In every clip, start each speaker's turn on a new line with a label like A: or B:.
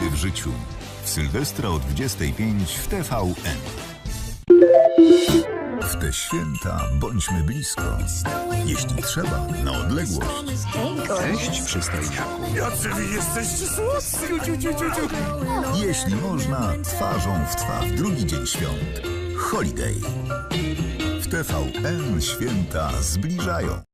A: Ty w życiu. W Sylwestra o 25 w TVN. W te święta bądźmy blisko. Jeśli trzeba, na odległość.
B: Cześć, przystojniaku.
C: Jacy wy jesteście słodcy!
A: Jeśli można, twarzą w twarz drugi dzień świąt. Holiday. W TVN święta zbliżają.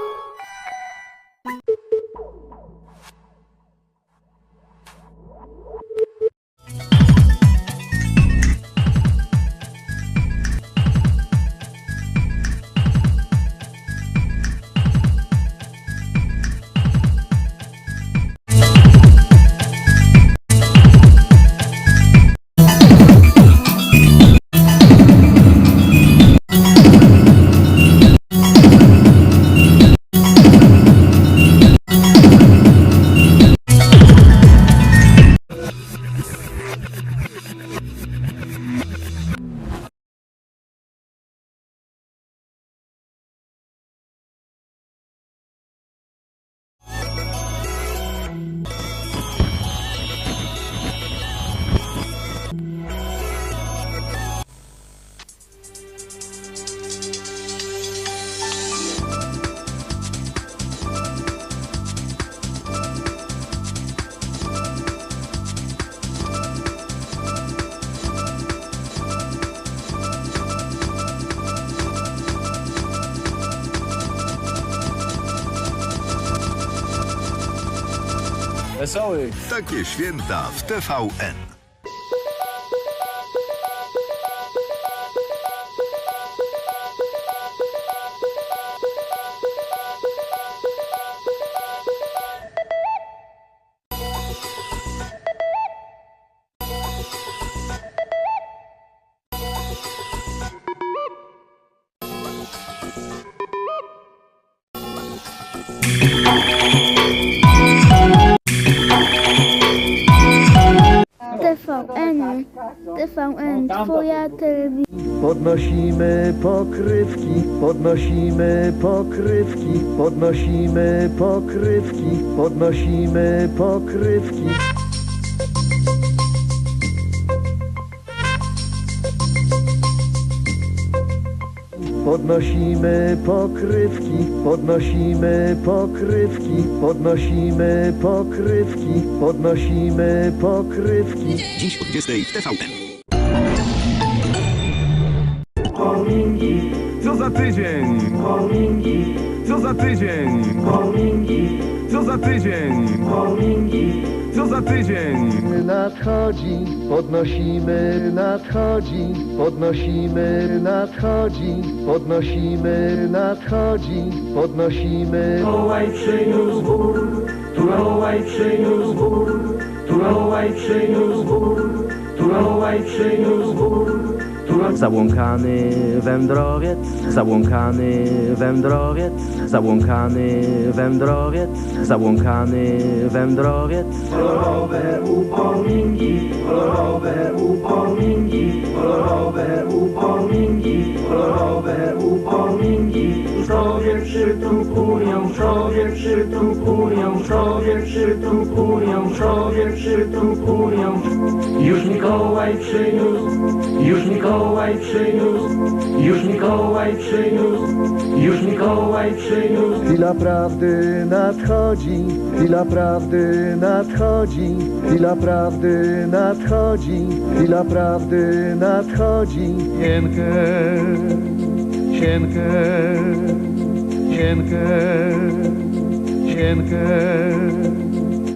C: Wesołych!
A: Takie święta w TVN.
D: TVN, twoja telewizja.
E: Podnosimy pokrywki, podnosimy pokrywki, podnosimy pokrywki, podnosimy pokrywki. Podnosimy pokrywki, podnosimy pokrywki, podnosimy pokrywki, podnosimy pokrywki.
A: Dziś o 20 w TVN.
E: Komingi,
C: Co za tydzień?
E: komingi,
C: Co za tydzień?
E: komingi,
C: Co za tydzień?
E: komingi.
C: Co za tydzień?
E: Nadchodzi, podnosimy, nadchodzi, podnosimy, nadchodzi, podnosimy, nadchodzi, podnosimy. Turołaj przyniósł wór, turołaj przyniósł wór, turołaj przyniósł wór, turołaj przyniósł wór.
F: Zabłąkany wędrowiec, zabłąkany wędrowiec, zabłąkany wędrowiec, zabłąkany wędrowiec.
E: Kolorowe upominki, kolorowe upominki, przytukują, sobie przytukują, sobie przytukują, sobie przytukują. Już Mikołaj przyniósł, już Mikołaj przyniósł, już Mikołaj przyniósł, już Mikołaj przyniósł. Chwila prawdy nadchodzi, chwila prawdy nadchodzi, chwila prawdy nadchodzi, chwila prawdy nadchodzi. Cienkę, cienkę, cienkę, cienkę.